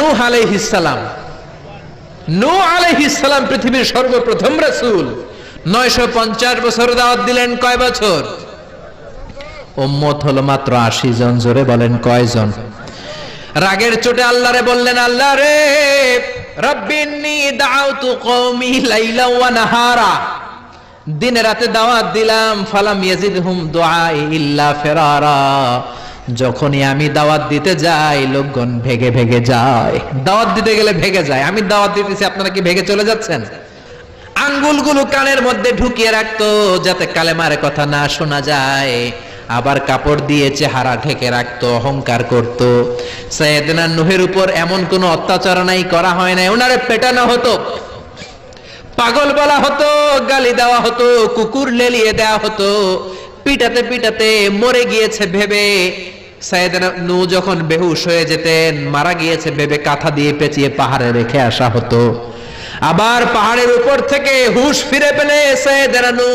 নূহ আলাইহিস সালাম। নূহ আলাইহিস সালাম পৃথিবীর সর্বপ্রথম রাসূল। 950 বছর দাওয়াত দিলেন কয় বছর? উম্মত মাত্র আশি জন, জোরে বলেন কয়জন রাগের চোটে আল্লাহরে বললেন, আল্লাহ রে রব্বিন্নি দাউতু কওমি লাইলা ওয়া নাহারা। দিনে রাতে দাওয়াত দিলাম, ফালাম ইয়াজিদহুম দুআই ইল্লা ফিরারা। যখনই আমি দাওয়াত দিতে যাই লোকজন ভেগে ভেগে যায়। দাওয়াত দিতে গেলে ভেগে যায়। আমি দাওয়াত দিতেছি, আপনারা কি ভেগে চলে যাচ্ছেন? আঙ্গুলগুলো কানের মধ্যে ঢুকিয়ে রাখতো, যাতে কালেমার কথা না শোনা যায়। আবার কাপড় দিয়ে চেহারা ঢেকে রাখতো, অহংকার করত। সৈয়দনা নুহের উপর এমন কোনো অত্যাচার নাই, করা হয় না ওনারে পেটানো হতো, পাগল বলা হতো, গালি দেওয়া হতো, কুকুর লেলিয়ে দেওয়া হতো। পিটাতে পিটাতে মরে গিয়েছে ভেবে সাইয়েদনা নু যখন বেহুশ হয়ে যেতেন, মারা গিয়েছে ভেবে কাঁথা দিয়ে পেঁচিয়ে পাহাড়ে রেখে আসা হতো। আবার পাহাড়ের উপর থেকে হুশ ফিরে পেলে সাইয়েদনা নু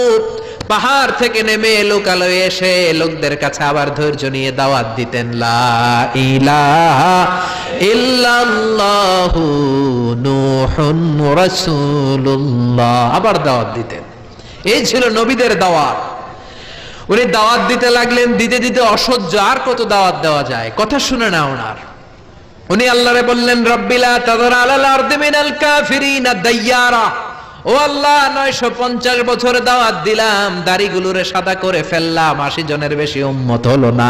পাহাড় থেকে নেমে লোকালয়ে এসে লোকদের কাছে আবার ধৈর্য নিয়ে দাওয়াত দিতেন, লা ইলাহা ইল্লাল্লাহু নূহুন রাসূলুল্লাহ। আবার দাওয়াত দিতেন। এই ছিল নবীদের দাওয়াত। উনি দাওয়াত দিতে লাগলেন, দিতে দিতে অসহ্য, আর কত দাওয়াত দেওয়া যায়? কথা শুনে না। ওনার উনি আল্লাহরে বললেন রব্বিলা তাদর আলাল আরদি মিনাল কাফিরিনা দাইয়ারা। ও আল্লাহ, নয়শো পঞ্চাশ বছর দাওয়াত দিলাম, দাড়িগুলোরে সাদা করে ফেললাম, আশি জনের বেশি উম্মত হলো না।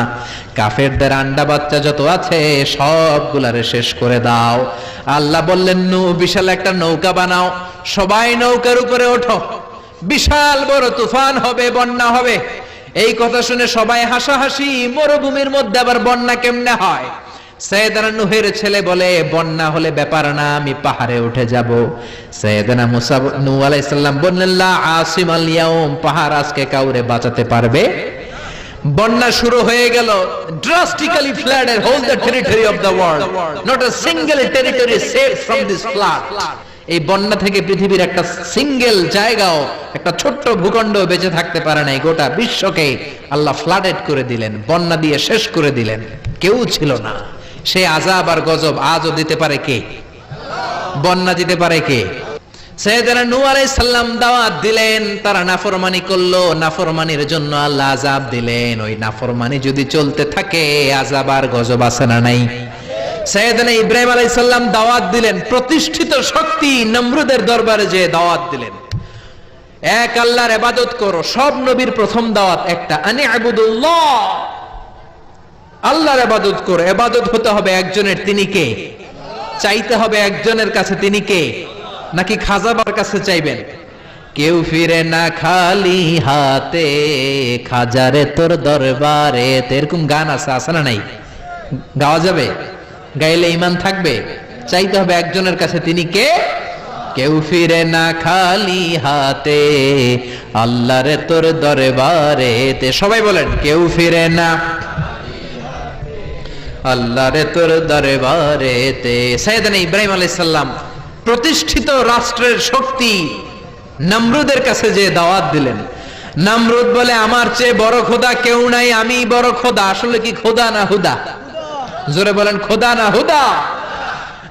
কাফেরদের আন্ডা বাচ্চা যত আছে, সবগুলারে শেষ করে দাও। আল্লাহ বললেন, নু, বিশাল একটা নৌকা বানাও। সবাই নৌকার উপরে ওঠো। বিশাল বড় তুফান হবে, বন্যা হবে। এই কথা শুনে সবাই হাসাহাসি, মরুভূমির মধ্যে আবার বন্যা কেমনে হয়? সৈয়দানা নুহের ছেলে বলে, বন্যা হলে ব্যাপার না, আমি পাহাড়ে উঠে যাব। সৈয়দানা মুসা নূ আলাইহিস সালাম আসিম আল পাহাড় আজকে কাউরে বাঁচাতে পারবে? বন্যা শুরু হয়ে গেল drastically flooded whole the territory of the world not a single territory save from this flood এই বন্যা থেকে পৃথিবীর একটা সিঙ্গেল জায়গাও, একটা ছোট্ট ভূখণ্ড বেঁচে থাকতে পারে নাই। গোটা বিশ্বকে আল্লাহ ফ্লাডেড করে দিলেন, বন্যা দিয়ে শেষ করে দিলেন। কেউ ছিল না। সে আজাব আর গজব আজও দিতে পারে কে? বন্যা দিতে পারে কে? দাওয়াত দিলেন, তারা নাফরমানি করল। নাফরমানির জন্য আল্লাহ আজাব দিলেন। ওই নাফরমানি যদি চলতে থাকে আজাব আর গজব আছে না নাই? সৈয়দনা ইব্রাহিম আলাইহিস সালাম দাওয়াত দিলেন, প্রতিষ্ঠিত শক্তি নমরুদের দরবারে যে দাওয়াত দিলেন। এক আল্লাহর ইবাদত করো, সব নবীর প্রথম দাওয়াত একটা। আনি আবুদুল্লাহ। আল্লাহর ইবাদত করো, ইবাদত হতে হবে একজনের, তিনি কে? চাইতে হবে একজনের কাছে, তিনি কে? নাকি খাজাবার কাছে চাইবেন? কেউ ফিরে না খালি হাতে, খাজারে তোর দরবারে। এরকম গান আছে আছে না নাই? গাওয়া যাবে? গাইলে ইমান থাকবে? চাইতে হবে একজনের কাছে, তিনি কে? কেউ ফিরে না খালি হাতে, আল্লাহরে তোর দরবারে তে সবাই বলেন, কেউ ফিরে না আল্লাহরে তোর দরবারে তে সাইয়েদনা ইব্রাহিম আলাইহিস সালাম প্রতিষ্ঠিত রাষ্ট্রের শক্তি নমরুদের কাছে যে দাওয়াত দিলেন। নমরুদ বলে, আমার চেয়ে বড় খোদা কেউ নাই আমি বড় খোদা। আসলে কি খোদা না হুদা? জোরে বলেন, খোদা না, হুদা?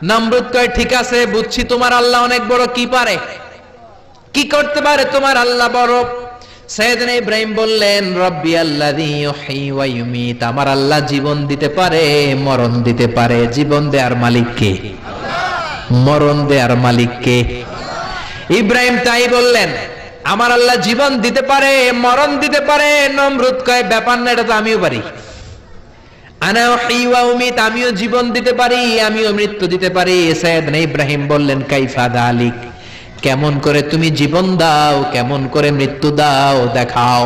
নমরুদ কয় ঠিক আছে, বুঝছি তোমার আল্লাহ অনেক বড়, কি পারে? কি করতে পারে তোমার আল্লাহ বড়? সৈয়দনা ইব্রাহিম বললেন, রব্বি আল্লাযী ইউহয়ী ওয়া ইউমীত, আমার আল্লাহ জীবন দিতে পারে, মরণ দিতে পারে, জীবন দেয়ার মালিক কে? মরণ দেয়ার মালিক কে? ইব্রাহিম তাই বললেন, আমার আল্লাহ জীবন দিতে পারে, মরণ দিতে পারে, নমরুদ কয়, ব্যাপার না, এটা তো আমিও পারি আনা উহয়ী ওয়া উমীত আমিও জীবন দিতে পারি, আমিও মৃত্যু দিতে পারি। সৈয়দনা ইব্রাহিম বললেন, কাইফা দালিক? কেমন করে তুমি জীবন দাও, কেমন করে মৃত্যু দাও, দেখাও।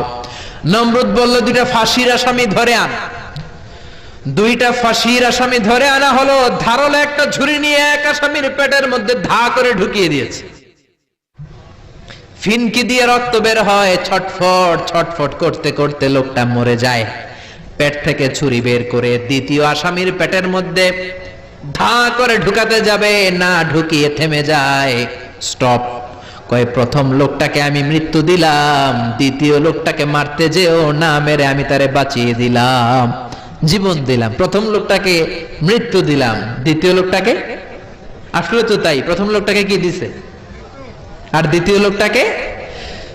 নমরুদ বলল, দুইটা ফাঁসির আসামি ধরে আন। দুইটা ফাঁসির আসামি ধরে আনা হলো, ধারলে একটা ঝুরি নিয়ে এক আসামির পেটের মধ্যে ধা করে ঢুকিয়ে দিয়েছে। ফিনকি দিয়ে রক্ত বের হয়, ছটফট ছটফট করতে করতে লোকটা মরে যায়। পেট থেকে ছুরি বের করে দ্বিতীয় আসামির পেটের মধ্যে ধা করে ঢুকাতে যাবে, না ঢুকিয়ে থেমে যায়। স্টপ। কয়, প্রথম লোকটাকে আমি মৃত্যু দিলাম, দ্বিতীয় লোকটাকে মারতে যেও না, মেরে আমি তারে বাঁচিয়ে দিলাম। জীবন দিলাম। প্রথম লোকটাকে মৃত্যু দিলাম। দ্বিতীয় লোকটাকে? আসলে তো তাই। প্রথম লোকটাকে কি দিছে? আর দ্বিতীয় লোকটাকে?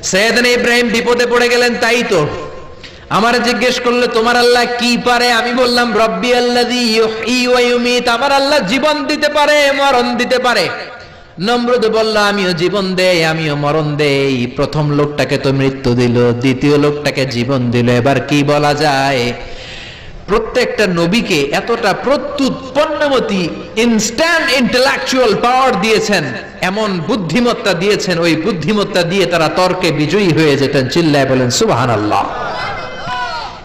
সৈয়দনা ইব্রাহিম বিপদে পড়ে গেলেন, তাই তো। আমার জিজ্ঞেস করলে, তোমার আল্লাহ কি পারে? আমি বললাম, রব্বি ইউমীত। আমার আল্লাহ জীবন দিতে পারে, মরণ দিতে পারে। নমরুদ বলল, আমিও জীবন দেই, আমিও মরণ দেই। প্রথম লোকটাকে তো মৃত্যু দিল, দ্বিতীয় লোকটাকে জীবন দিল। এবার কি বলা যায়? প্রত্যেকটা নবীকে এতটা প্রত্যুত পণ্যমতি ইনস্ট্যান্ট ইন্টেলেকচুয়াল পাওয়ার দিয়েছেন, এমন বুদ্ধিমত্তা দিয়েছেন, ওই বুদ্ধিমত্তা দিয়ে তারা তর্কে বিজয়ী হয়ে যেতেন। চিল্লায় বলেন সুবাহান আল্লাহ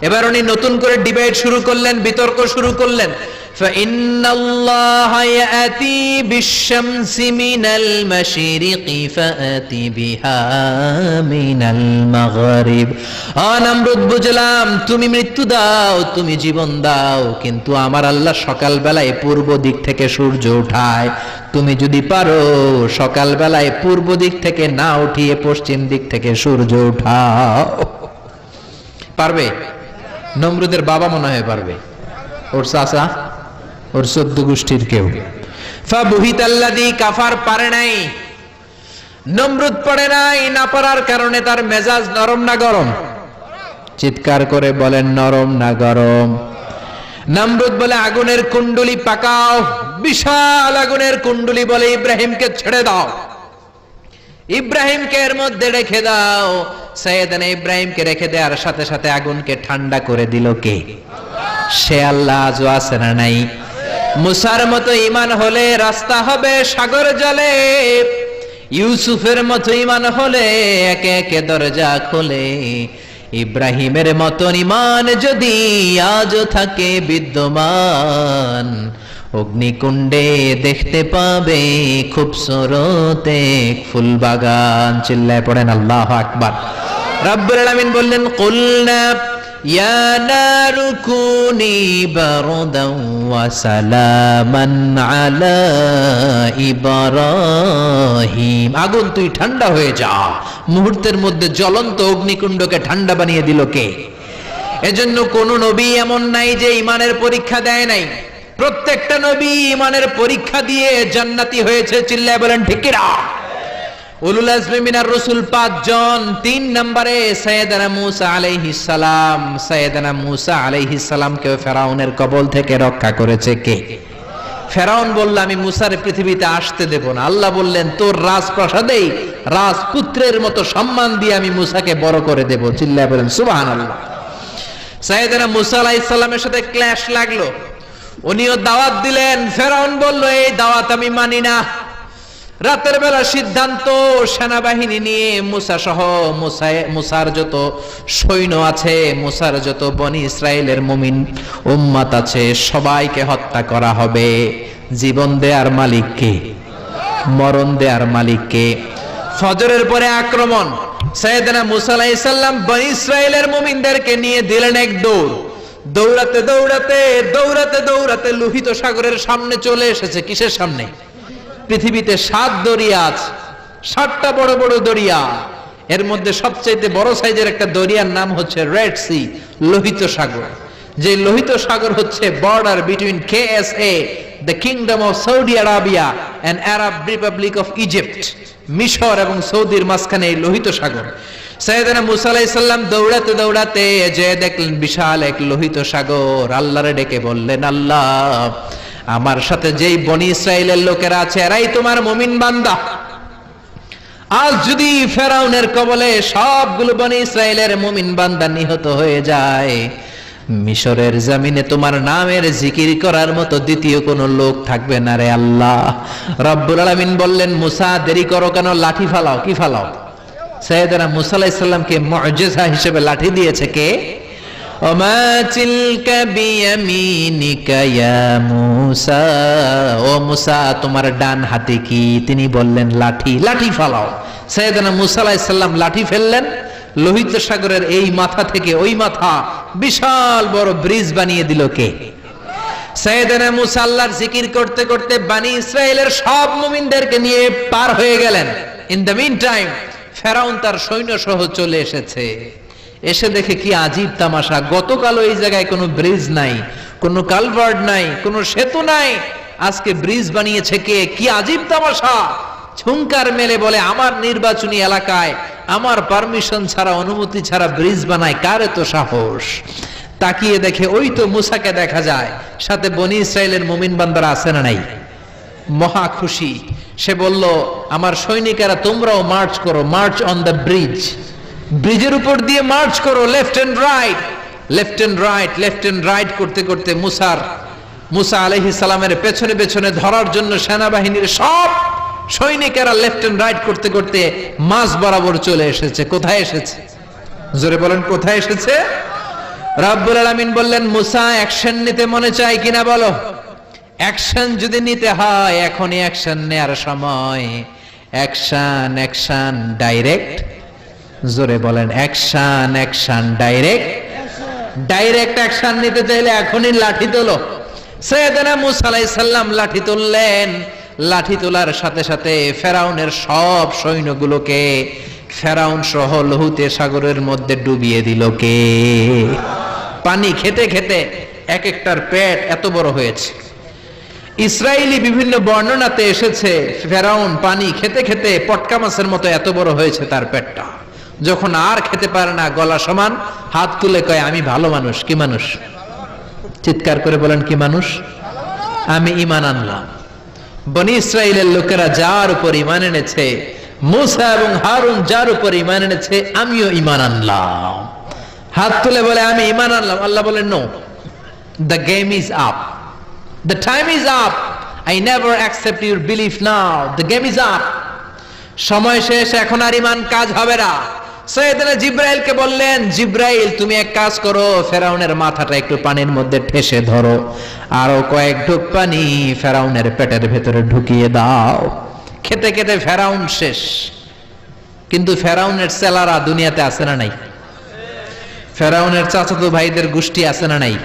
এবার উনি নতুন করে ডিবেট শুরু করলেন বিতর্ক শুরু করলেন فإن الله يأتي بالشمس من المشرق فأت بها من المغرب অনামরুদ বুঝলাম তুমি মৃত্যু দাও তুমি জীবন দাও কিন্তু আমার আল্লাহ সকাল বেলায় পূর্ব দিক থেকে সূর্য উঠায় তুমি যদি পারো সকাল বেলায় পূর্ব দিক থেকে না উঠিয়ে পশ্চিম দিক থেকে সূর্য উঠাও পারবে নমরুদের বাবা মনে হয়ে পারবে। ওর চাচা, ওর চোদ্দ গোষ্ঠীর কেউ। কাফার পারে নাই, নমরুদ পড়ে নাই, না পারার কারণে তার মেজাজ নরম না গরম। চিৎকার করে বলেন, নরম না গরম। নমরুদ বলে, আগুনের কুণ্ডুলি পাকাও। বিশাল আগুনের কুণ্ডুলি বলে ইব্রাহিমকে ছেড়ে দাও। ইব্রাহিমকে এর মধ্যে রেখে দাও। সৈয়দানা ইব্রাহিমকে রেখে দেওয়ার সাথে সাথে আগুনকে ঠান্ডা করে দিল কে? সে আল্লাহ আজও আছে না নাই? মুসার মতো ইমান হলে রাস্তা হবে সাগর জলে। ইউসুফের মতো ইমান হলে একে একে দরজা খোলে। ইব্রাহিমের মতন ইমান যদি আজও থাকে বিদ্যমান অগ্নিকুণ্ডে দেখতে পাবে খুব সরতে ফুল বাগান চিল্লায় পড়েন আল্লাহ আকবার। রাব্বুল আলামিন বললেন, কুলনা ইয়া নারু কুনি বারদান ওয়া সালামান আগুন তুই ঠান্ডা হয়ে যা। মুহূর্তের মধ্যে জ্বলন্ত অগ্নিকুণ্ডকে ঠান্ডা বানিয়ে দিল কে? এজন্য কোন নবী এমন নাই যে ইমানের পরীক্ষা দেয় নাই। প্রত্যেকটা নবী ইমানের পরীক্ষা দিয়ে জান্নাতি হয়েছে, চিল্লায় বলেন ঠিকিরা উলুল আজমি মিনার রসুল পাঁচজন, তিন নম্বরে সৈয়দানা মুসা আলাইহিস সালাম। সৈয়দানা মুসা আলাইহিস সালামকে ফেরাউনের কবল থেকে রক্ষা করেছে কে? ফেরাউন বলল, আমি মুসার পৃথিবীতে আসতে দেব না। আল্লাহ বললেন, তোর রাজপ্রাসাদেই রাজপুত্রের মতো সম্মান দিয়ে আমি মুসাকে বড় করে দেব। চিল্লায় বলেন, সুবহানাল্লাহ। সৈয়দানা মুসা আলাইহিস সাথে ক্ল্যাশ লাগল। উনিও দাওয়াত দিলেন। ফেরাউন বলল, এই দাওয়াত আমি মানি না। রাতের বেলা সিদ্ধান্ত, সেনাবাহিনী নিয়ে মুসা সহ মুসার যত সৈন্য আছে, মুসার যত বনি ইসরায়েলের মুমিন উম্মাত আছে, সবাইকে হত্যা করা হবে। জীবন দেয়ার মালিককে মরণ দেয়ার মালিককে ফজরের পরে আক্রমণ। সৈয়দনা মুসা আলাইহিস সালাম বনি ইসরায়েলের মুমিনদেরকে নিয়ে দিলেন এক দৌড়। দৌড়াতে দৌড়াতে দৌড়াতে দৌড়াতে লোহিত সাগরের সামনে চলে এসেছে। কিসের সামনে? পৃথিবীতে সাত দরিয়া আছে। সাতটা বড় বড় দরিয়া। এর মধ্যে সবচাইতে বড় সাইজের একটা দরিয়ার নাম হচ্ছে রেড সি লোহিত সাগর। যে লোহিত সাগর হচ্ছে border between K S A the kingdom of Saudi Arabia and Arab republic of Egypt মিশর এবং সৌদির মাঝখানে এই লোহিত সাগর। সৈয়দনা মুসা আলাইহিস সালাম দৌড়াতে দৌড়াতে যে দেখলেন বিশাল এক লোহিত সাগর, আল্লাহরে ডেকে বললেন, আল্লাহ, আমার সাথে যেই বনি ইসরায়েলের লোকেরা আছে, এরাই তোমার মুমিন বান্দা। আজ যদি ফেরাউনের কবলে সবগুলো বনি ইসরায়েলের মুমিন বান্দা নিহত হয়ে যায়, মিশরের জামিনে তোমার নামের জিকির করার মতো দ্বিতীয় কোনো লোক থাকবে না রে আল্লাহ। রব্বুল আলামিন বললেন, মুসা, দেরি করো কেন? লাঠি ফালাও, কি ফালাও? সৈয়দনা মুসা আলাইহিস সালামকে মুআজিজা হিসেবে লাঠি দিয়েছে কে? ওমা চিলকা বিয়ামিনিকা ইয়া মুসা। ও মুসা, তোমার ডান হাতে কি? তিনি বললেন, লাঠি লাঠি ফালাও। সৈয়দনা মুসা আলাইহিস লাঠি ফেললেন। লোহিত সাগরের এই মাথা থেকে ওই মাথা বিশাল বড় ব্রিজ বানিয়ে দিল কে? সৈয়দনা মুসা আল্লাহর জিকির করতে করতে বানি ইসরায়েলের সব মুমিনদেরকে নিয়ে পার হয়ে গেলেন। ইন দ্য মিন টাইম ফেরাউন তার সৈন্য সহ চলে এসেছে। এসে দেখে কি আজীব তামাশা। গতকালও এই জায়গায় কোনো ব্রিজ নাই, কোনো কালভার্ট নাই, কোনো সেতু নাই। আজকে ব্রিজ বানিয়েছে কে? কি আজীব তামাশা! ঝুঙ্কার মেলে বলে, আমার নির্বাচনী এলাকায় আমার পারমিশন ছাড়া, অনুমতি ছাড়া ব্রিজ বানায়, কার এত সাহস? তাকিয়ে দেখে, ওই তো মুসাকে দেখা যায়। সাথে বনি ইসরায়েলের মুমিন বান্দারা আছে না নাই? মহা খুশি। সে বলল, আমার সৈনিকেরা তোমরাও মার্চ করো মার্চ অন দ্য ব্রিজ ব্রিজের উপর দিয়ে মার্চ করো left and right left and right left and right করতে করতে মুসার, মুসা আলহি সালামের পেছনে পেছনে ধরার জন্য সেনাবাহিনীর সব সৈনিকেরা লেফট এন্ড রাইট করতে করতে মাঝ বরাবর চলে এসেছে। কোথায় এসেছে? জোরে বলেন, কোথায় এসেছে? রাব্বুল আলামিন বললেন, মুসা অ্যাকশন নিতে মনে চায় কিনা বলো? অ্যাকশন যদি নিতে হয়, এখনই অ্যাকশন নেয়ার সময়। অ্যাকশন অ্যাকশন ডাইরেক্ট জোরে বলেন action action direct direct action নিতে চাইলে এখনই লাঠি তোলো। সৈয়দনা মুসা আলাইহিস সালাম লাঠি তুললেন। লাঠি তোলার সাথে সাথে ফেরাউনের সব সৈন্যগুলোকে ফেরাউন সহ লহুতে সাগরের মধ্যে ডুবিয়ে দিল কে? পানি খেতে খেতে এক একটার পেট এত বড় হয়েছে। ইসরায়েলি বিভিন্ন বর্ণনাতে এসেছে, ফেরাউন পানি খেতে খেতে পটকা মাছের মতো এত বড় হয়েছে তার পেটটা। যখন আর খেতে পারে না, গলা সমান, হাত তুলে কয়, আমি ভালো মানুষ, কি মানুষ? চিৎকার করে বলেন, কি মানুষ? আমি ইমান আনলাম। বনি ইসরায়েলের লোকেরা যার উপর ইমান এনেছে, মুসা এবং হারুন যার উপর ইমান এনেছে, আমিও ইমান আনলাম। হাত তুলে বলে, আমি ইমান আনলাম। আল্লাহ বলেন no the game is up the time is up I never accept your belief now the game is up সময় শেষ, এখন আর ইমান কাজ হবে না। সৈয়দনা জিব্রাইলকে বললেন, জিব্রাইল, তুমি এক কাজ করো, ফেরাউনের মাথাটা একটু পানির মধ্যে ঠেসে ধরো। আরও কয়েক ঢুক পানি ফেরাউনের পেটের ভেতরে ঢুকিয়ে দাও। খেতে খেতে ফেরাউন শেষ। কিন্তু ফেরাউনের সেলারা দুনিয়াতে আছে না নাই? ফেরাউনের চাচাতো ভাইদের গোষ্ঠী আছে না নাই?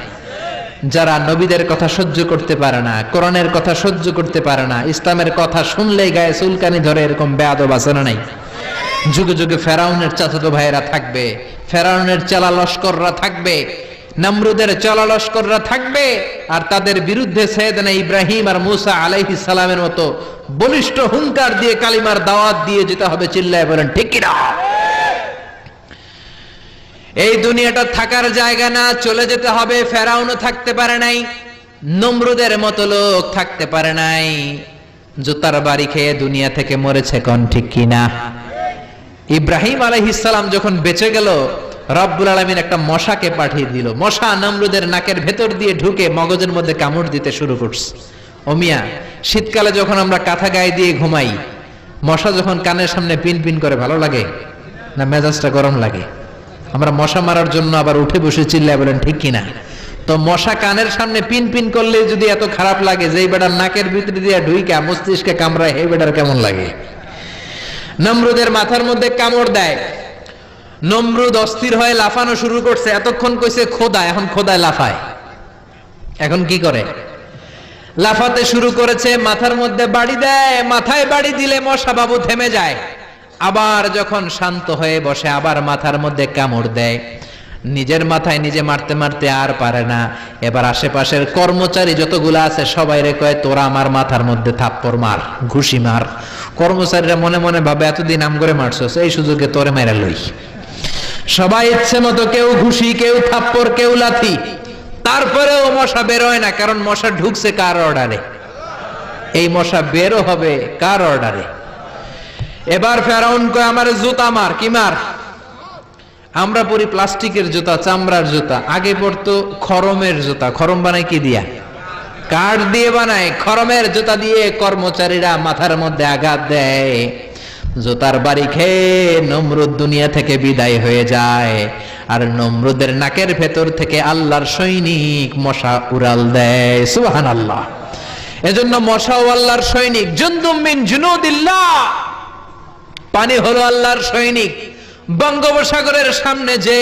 যারা নবীদের কথা সহ্য করতে পারে না, কোরআনের কথা সহ্য করতে পারে না, ইসলামের কথা শুনলেই গায়ে চুলকানি ধরে এরকম বেয়াদব আছে না নাই? যুগে যুগে ফেরাউনের চাচাতো ভাইয়েরা থাকবে, ফেরাউনের চালা লস্কররা থাকবে, নমরুদের চলা লস্কররা থাকবে, আর তাদের বিরুদ্ধে সৈয়দনা ইব্রাহিম আর মুসা আলাইহিস সালামের মতো বলিষ্ঠ হুঙ্কার দিয়ে কালিমার দাওয়াত দিয়ে যেতে হবে, চিল্লায় বলেন, ঠিক কিনা? এই দুনিয়াটা থাকার জায়গা না, চলে যেতে হবে, ফেরাউনও থাকতে পারে নাই, নমরুদের মতো লোক থাকতে পারে নাই। জুতার বাড়ি খেয়ে দুনিয়া থেকে মরেছে কোন ঠিক কিনা ইব্রাহিম আলাইহিসসালাম যখন বেঁচে গেল, রব্বুল আলমিন একটা মশাকে পাঠিয়ে দিল। মশা নমরুদের নাকের ভেতর দিয়ে ঢুকে মগজের মধ্যে কামড় দিতে শুরু করছে। ওমিয়া শীতকালে যখন আমরা কাঁথা গায়ে দিয়ে ঘুমাই, মশা যখন কানের সামনে পিন পিন করে ভালো লাগে না মেজাজটা গরম লাগে? আমরা মশা মারার জন্য আবার উঠে বসে চিল্লায় বলেন, ঠিক কিনা? তো মশা কানের সামনে পিন পিন করলে যদি এত খারাপ লাগে যে বেটার নাকের ভিতরে দিয়ে ঢুইকা মস্তিষ্কে কামড়ায় এই বেটার কেমন লাগে? নমরুদের মাথার মধ্যে কামড় দেয়। নমরুদ অস্থির হয়ে লাফানো শুরু করছে, এতক্ষণ কইছে খোদা, এখন খোদায় লাফায়। এখন কি করে? লাফাতে শুরু করেছে, মাথার মধ্যে বাড়ি দেয়, মাথায় বাড়ি দিলে মশা বাবু থেমে যায়। আবার যখন শান্ত হয়ে বসে, আবার মাথার মধ্যে কামড় দেয়। নিজের মাথায় নিজে মারতে মারতে আর পারে না। এবার আশেপাশের কর্মচারী যতগুলো আছে সবাই রে কয়, তোরা আমার মাথার মধ্যে থাপ্পড় মার, ঘুষি মার। কর্মচারীরা মনে মনে ভাবে, এতদিন আম করে মারছস, এই সুযোগে তোরে মেরা লই। সবাই ইচ্ছে মতো, কেউ ঘুষি, কেউ থাপ্পড়, কেউ লাথি। তারপরেও মশা বেরোয় না, কারণ মশা ঢুকছে কার অর্ডারে এই মশা বেরো হবে কার অর্ডারে এবার ফেরাউন কয়, আমার জুতা মার। কি মার? আমরা পরি প্লাস্টিকের জুতা, চামড়ার জুতা। আগে পড়তো খরমের জুতা। খরম বানায় কি দিয়া? কাঠ দিয়ে বানায়। খরমের জুতা দিয়ে কর্মচারীরা মাথার মধ্যে আঘাত দেয়। জুতার বাড়ি খেয়ে নমরুদ দুনিয়া থেকে বিদায় হয়ে যায়। আর নমরুদের নাকের ভেতর থেকে আল্লাহর সৈনিক মশা উড়াল দেয়। সুহান আল্লাহ এজন্য মশা ও আল্লাহর সৈনিক। জুন্দুমিন জুনুদিল্লাহ। পানি হলো আল্লাহর সৈনিক। বঙ্গোপসাগরের সামনে যে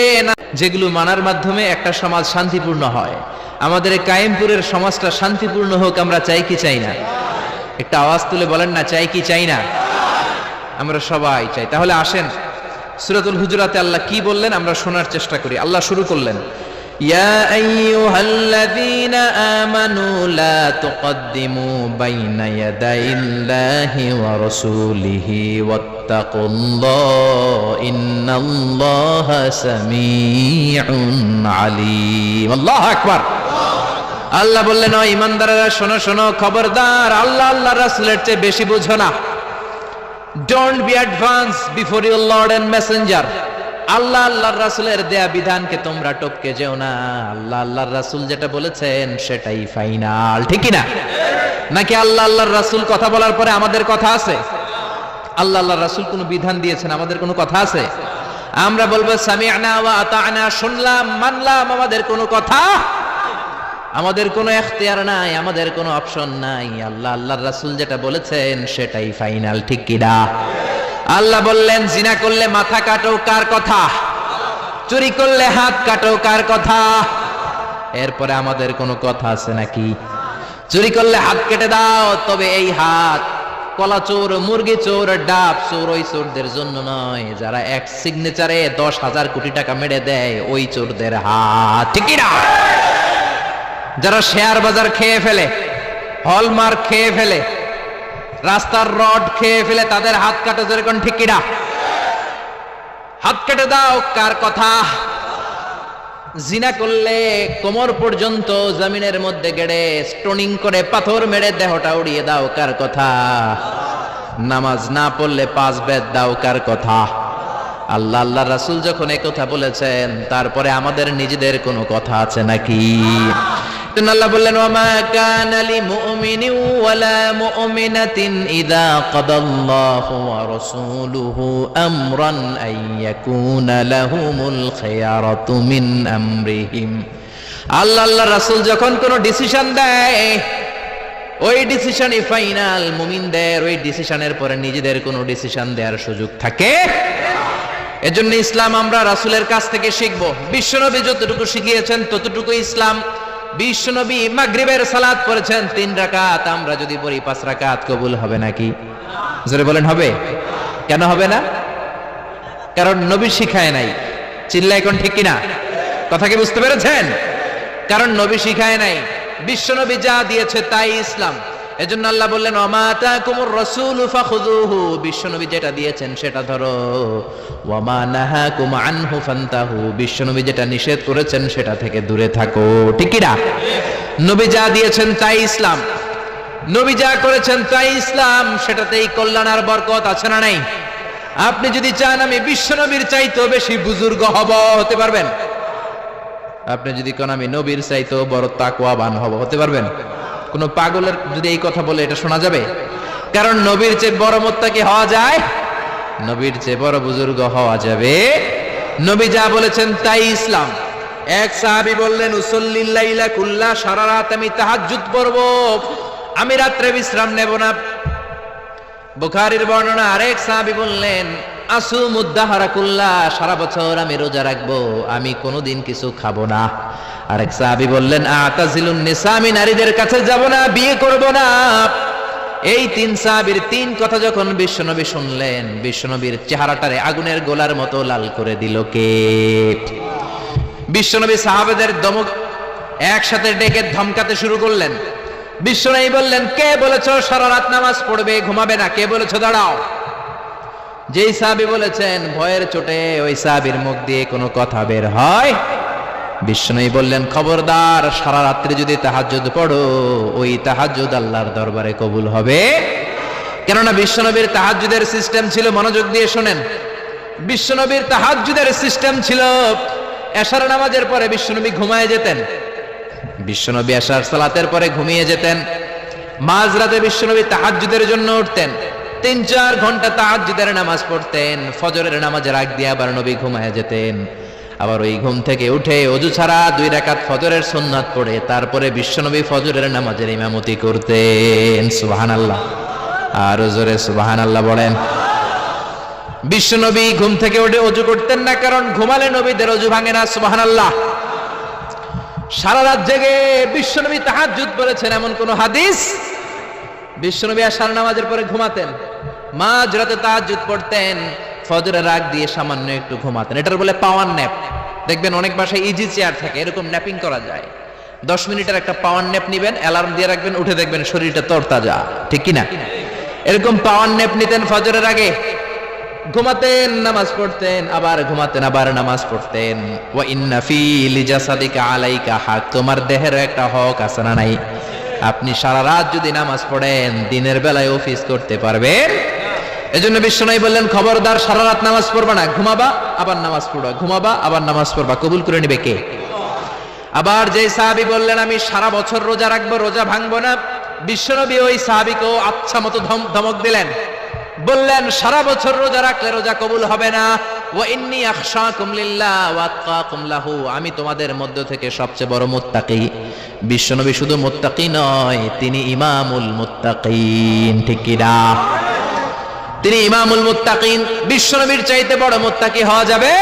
যেগুলো মানার মাধ্যমে একটা সমাজ শান্তিপূর্ণ হয়। আমাদের কায়েমপুরের সমাজটা শান্তিপূর্ণ হোক, আমরা চাই কি চাই না? একটা আওয়াজ তুলে বলেন না, চাই কি চাই না? আমরা সবাই চাই। তাহলে আসেন, সুরাতুল হুজুরাতে আল্লাহ কি বললেন, আমরা শোনার চেষ্টা করি। আল্লাহ শুরু করলেন। يا أيها الذين آمنوا لا تقدموا بين يدي الله ورسوله واتقوا الله إن الله سميع عليم আল্লাহ আকবার আল্লাহ বললেন ও ইমানদারেরা শোনো শোনো খবরদার আল্লাহ আল্লাহ রাসূলের চেয়ে বেশি বুঝো না don't be advance before your lord and messenger আল্লাহ আল্লাহর রাসূলের দেয়া বিধানকে তোমরা টপকে যেও না। আল্লাহ আল্লাহর রাসূল যেটা বলেছেন, সেটাই ফাইনাল। ঠিক না নাকি আল্লাহ আল্লাহর রাসূল কথা বলার পরে আমাদের কথা আছে? আল্লাহ আল্লাহর রাসূল কোনো বিধান দিয়েছেন, আমাদের কোনো কথা আছে? আমরা বলব, সামিআনা ওয়া আতা'না শুনলাম, মানলাম, আমাদের কোনো কথা? আমাদের কোনো এখতিয়ার নাই, আমাদের কোনো অপশন নাই। আল্লাহ আল্লাহর রাসূল যেটা বলেছেন, সেটাই ফাইনাল। ঠিক কিনা? আল্লাহ বললেন, জিনা করলে মাথা কাটো কার কথা? চুরি করলে হাত কাটো কার কথা? এরপরে আমাদের কোনো কথা আছে নাকি? চুরি করলে হাত কেটে দাও, তবে এই হাত কলা চোর, মুরগি চোর, ডাব চোর, ওই চোরদের জন্য নয়। যারা এক সিগনেচারে দশ হাজার কোটি টাকা মেরে দেয়, ওই চোরদের হাত। ঠিক না যারা শেয়ার বাজার খেয়ে ফেলে হলমার্ক খেয়ে ফেলে রাস্তার রড খেয়ে ফেলে তাদের হাত কাটে, যেরকম ঠিক কিনা? হাত কেটে দাও, কার কথা? জিনা করলে কোমর পর্যন্ত জমিনের মধ্যে গেড়ে স্টোনিং করে পাথর মেরে দেহটা উড়িয়ে দাও, কার কথা? নামাজ না পড়লে পাঁচ বেদ দাও, কার কথা? আল্লাহ আল্লাহ রাসূল যখন কথা বলেছেন, তারপরে আমাদের নিজেদের কোনো কথা আছে নাকি? আল্লাহ বললেন ওয়ামা কানা লিমুমিনিন ওয়ালা মুমিনাতিন ইযা কাদাল্লাহু ওয়া রাসূলুহু আমরান আন ইয়াকুনা লাহুমুল খিয়ারাতু মিন আমরিহিম। আল্লাহ আল্লাহ রাসূল যখন কোনো ডিসিশন দেয়, ওই ডিসিশনই ফাইনাল মুমিনদের, ওই ডিসিশনের পরে নিজেদের কোনো ডিসিশন দেওয়ার সুযোগ থাকে? এজন্য ইসলাম আমরা রাসুলের কাছ থেকে শিখব। বিশ্বনবী যতটুকু শিখিয়েছেন ততটুকু ইসলাম। বিশ্বনবী মাগরিবের সালাত পড়েছেন, তিন রাকাত। আমরা যদি পড়ি, পাঁচ রাকাত কবুল হবে নাকি? জোরে বলেন, হবে? কেন হবে না? কারণ নবী শিখায় নাই। চিল্লা এখন ঠিক কিনা? কথা কি বুঝতে পেরেছেন? কারণ নবী শিখায় নাই। বিশ্বনবী যা দিয়েছে তাই ইসলাম। এজন্য আল্লাহ বললেন অমাতা কুমুর রসুল বিশ্বনবী যেটা দিয়েছেন সেটা ধরো। ওয়ামা নাহাকুম আনহু ফান্তাহু। বিশ্বনবী যেটা নিষেধ করেছেন সেটা থেকে দূরে থাকো। ঠিক কি না? নবী যা দিয়েছেন তাই ইসলাম। নবী যা করেছেন তাই ইসলাম। সেটাতেই কল্যাণ আর বরকত আছে না নাই? আপনি যদি চান আমি বিশ্বনবীর চাইতেও বেশি বুজুর্গ হব, হতে পারবেন? আপনি যদি কোন আমি নবীর চাইতেও বড় তাকওয়াবান হব, হতে পারবেন? কোন পাগলের যদি এই কথা বলে, এটা শোনা যাবে? কারণ নবীর চেয়ে বড় মোত্তা কি হওয়া যায়, নবীর চেয়ে বড় বুজুর্গ হওয়া যাবে। নবী যা বলেছেন তাই ইসলাম। এক সাহাবী বললেন কুল্লা সারা রাত আমি তাহাজ্জুদ পড়ব। আমি রাত্রে বিশ্রাম নেব না। বুখারীর বর্ণনা আরেক সাহাবি বললেন আসু সারা বছর আমি রোজা রাখব, আমি কোনোদিন কিছু খাব না। আরেক সাহাবী বললেন, আতাজিলুন আমি নারীদের কাছে যাব না, বিয়ে করব না। এই তিন সাহাবীর তিন কথা যখন বিশ্বনবী শুনলেন, বিশ্বনবীর চেহারাটারে আগুনের গোলার মতো লাল করে দিল কে? বিশ্বনবী সাহাবেদের দমক একসাথে ডেকে ধমকাতে শুরু করলেন। বিশ্বনবী বললেন, কে বলেছ, সারা রাত নামাজ পড়বে, ঘুমাবে না, কে বলেছ, দাঁড়াও। যেই সাহাবি বলেছেন, ভয়ের চোটে ওই সাহাবির মুখ দিয়ে কোনো কথা বের হয়? বিষ্ণুই বললেন, খবরদার, সারা রাত্রি যদি তাহাজ্জুদ পড়ো, ওই তাহাজ্জুদ আল্লাহর দরবারে কবুল হবে। কেননা বিশ্বনবীর তাহাজ্জুদের সিস্টেম ছিল, মনোযোগ দিয়ে শোনেন। বিশ্বনবীর তাহাজ্জুদের সিস্টেম ছিল, এশার নামাজের পরে বিশ্বনবী ঘুমায় যেতেন। বিশ্বনবী এশার সালাতের পরে ঘুমিয়ে যেতেন। মাঝরাতে বিশ্বনবী তাহাজ্জুদের জন্য উঠতেন। তিন, চার ঘণ্টা তাহাজ্জুদের নামাজ পড়তেন, ফজরের নামাজের আগ দিয়ে আবার নবী ঘুমায় যেতেন। আবার ওই ঘুম থেকে উঠে অজু ছাড়া দুই রাকাত ফজরের সুন্নাত পড়ে, তারপরে বিশ্বনবী ফজরের নামাজের ইমামতি করতেন। সুবাহান আল্লাহ আর জোরে সুবাহান আল্লাহ বলেন। বিশ্বনবী ঘুম থেকে উঠে অজু করতেন না, কারণ ঘুমালে নবীদের অজু ভাঙে না সুবাহান আল্লাহ সারা রাত জেগে বিশ্বনবী তাহাজ্জুদ পড়েছেন এমন কোন হাদিস? বিশ্বনবী আশার নামাজের পরে ঘুমাতেন। মাঝ রাতে তাহাজ্জুদ পড়তেন, ফজরের রাগ দিয়ে সামান্য একটু ঘুমাতেন। এটার বলে পাওয়ার ন্যাপ। দেখবেন অনেক বাসায় ইজি চেয়ার থাকে, এরকম ন্যাপিং করা যায়। দশ মিনিটের একটা পাওয়ার ন্যাপ নিবেন অ্যালার্ম দিয়ে রাখবেন, উঠে দেখবেন শরীরটা তরতাজা, ঠিক কিনা? এরকম পাওয়ার ন্যাপ নিতেন ফজরের আগে। ঘুমাতেন, নামাজ পড়তেন, আবার ঘুমাতেন, আবার নামাজ পড়তেন। ওয়া ইন্না ফি লিজাসাদিকা আলাইকা হক, তোমার দেহের একটা হক আছে না নাই? আপনি সারা রাত যদি নামাজ পড়েন, দিনের বেলায় অফিস করতে পারবেন। এজন্য বিশ্বনবী বললেন, খবরদার, সারা রাত নামাজ পড়বা না। ঘুমাবা, আবার নামাজ পড়বা। ঘুমাবা, আবার নামাজ পড়বা। কবুল করে নেবে কে? আবার যে সাহাবি বললেন, আমি সারা বছর রোজা রাখব, রোজা ভাঙবো না। বিশ্বনবী ওই সাহাবিকেও আচ্ছা মতো ধমক দিলেন। বললেন, সারা বছর রোজা রাখলে রোজা কবুল হবে না। আমি তোমাদের মধ্য থেকে সবচেয়ে বড় মুত্তাকি। বিশ্বনবী শুধু মুত্তাকি নয়, তিনি ইমামুল মুত্তাকিন। ঠিক কি না? তিনি ইমামুল মুত্তাকিন, বিশ্বনবীর চাইতে বড় মুত্তাকি হওয়া যাবে?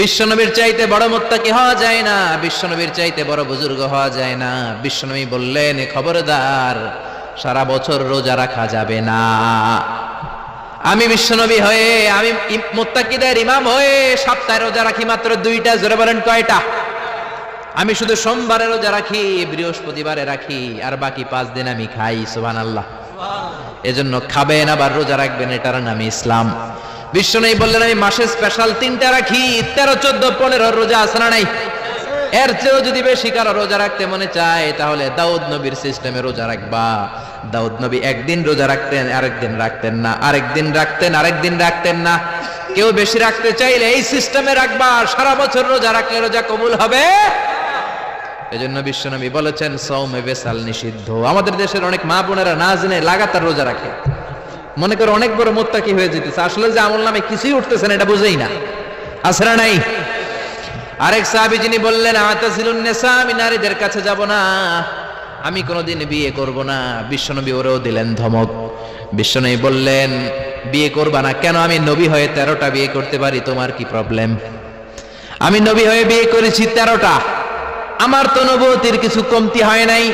বিশ্বনবীর চাইতে বড় মোত্তাকি হওয়া যায় না, বিশ্বনবীর চাইতে বড় বুজুর্গ হওয়া যায় না। বিশ্বনবী বললেন খবরদার, সারা বছর রোজা রাখা যাবে না। আমি বিশ্বনবী হয়ে, আমি মুত্তাকিদের ইমাম হয়ে সপ্তাহে রোজা রাখি মাত্র দুইটা, জোরে বলেন কয়টা? আমি শুধু সোমবারে রোজা রাখি, বৃহস্পতিবারে রাখি, আর বাকি পাঁচ দিন আমি খাই সুবহান আল্লাহ এজন্য খাবেন, আবার রোজা রাখবেন, এটার নাম ইসলাম। বিশ্ব নেই বললেন, আমি মাসে স্পেশাল তিনটা রাখি, তেরো, চোদ্দ, পনেরো রোজা আছে না নাই? এর চেয়েও যদি বেশি কারও রোজা রাখতে মনে চায়, তাহলে দাউদ নবীর সিস্টেমে রোজা রাখবা। দাউদ নবী একদিন রোজা রাখতেন, আরেকদিন রাখতেন না। আরেকদিন রাখতেন আরেকদিন রাখতেন না। কেউ বেশি রাখতে চাইলে এই সিস্টেমে রাখবা। সারা বছর রোজা রাখলে রোজা কবুল হবে? এজন্য বিশ্বনবী বলেছেন সৌমে বেসাল নিষিদ্ধ। আমাদের দেশের অনেক মা বোনেরা না জেনে লাগাতার রোজা রাখে। মনে করে অনেক বড় মোত্তাকি হয়ে যেতেছে। আসলে যে আমল নামে কিছুই উঠতেছে না, এটা বুঝেই না। আসরা নাই? আরেক সাহাবি যিনি বললেন, আতাসিলুন নেসা, আমি নারীদের কাছে যাব না। আমি কোনোদিন বিয়ে করব না। বিশ্বনবী ওরেও দিলেন ধমক। বিশ্বনবী বললেন, বিয়ে করবা না কেন? আমি নবী হয়ে তেরোটা বিয়ে করতে পারি, তোমার কি প্রবলেম আমি নবী হয়ে বিয়ে করেছি তেরোটা। আমার তো নবতির কিছু কমতি হয় নাই,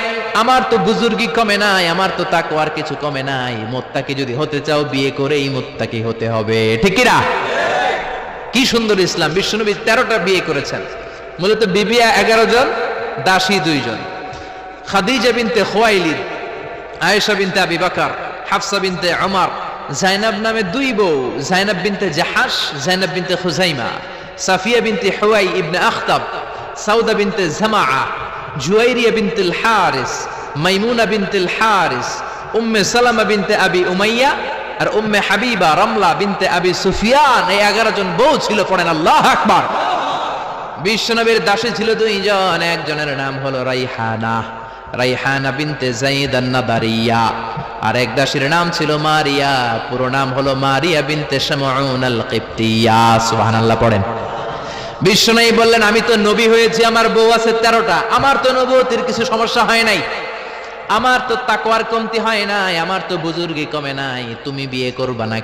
আমার তো বুজুর্গি কমে নাই, আমার তো তাকওয়ার কিছু কমে নাই। মোত্তাকি যদি হতে চাও, বিয়ে করেই মোত্তাকি হতে হবে। ঠিক না কি সুন্দর ইসলাম। বিশ্বনবী তেরোটা বিয়ে করেছেন। মূলত বিবিয়া এগারো জন, দাসী দুইজন খাদিজা বিনতে খোয়াইলিদ, আয়েশা বিনতে আবি বাকার, হাফসা বিনতে আমার জাইনাব নামে দুই বউ, Zainab bint Jahsh Zainab bint Khuzaymah, Safiyya bint Huyayy ibn Akhtab Sawda bint Zama Juwayriyya বিনতুল হারিস, মাইমুনা বিনতুল হারিস, Umm Salama bint Abi Umayya আর Umm Habiba Ramla bint Abi Sufyan. এই এগারো জন বউ ছিল, পড়েন আল্লাহ আকবার। বিশ্বনবীর দাসী ছিল দুইজন, একজনের নাম হলো রাইহানা রাইহানা বিনতে জাইদ আন্নাদারিয়া। আর এক দাসীর নাম ছিল মারিয়া, পুরো নাম হলো মারিয়া বিনতে শামউন আল কিবতিয়া সুবহানাল্লাহ, পড়েন। বিশ্বনবী বললেন, আমি তো নবী হয়েছি, আমার বউ আছে তেরোটা। আমার তো নবতির কিছু সমস্যা হয় নাই। আমার তো তাকওয়ার কমতি হয় নাই, আমার তো বুজুর্গি কমে নাই। তুমি বিয়ে করবা না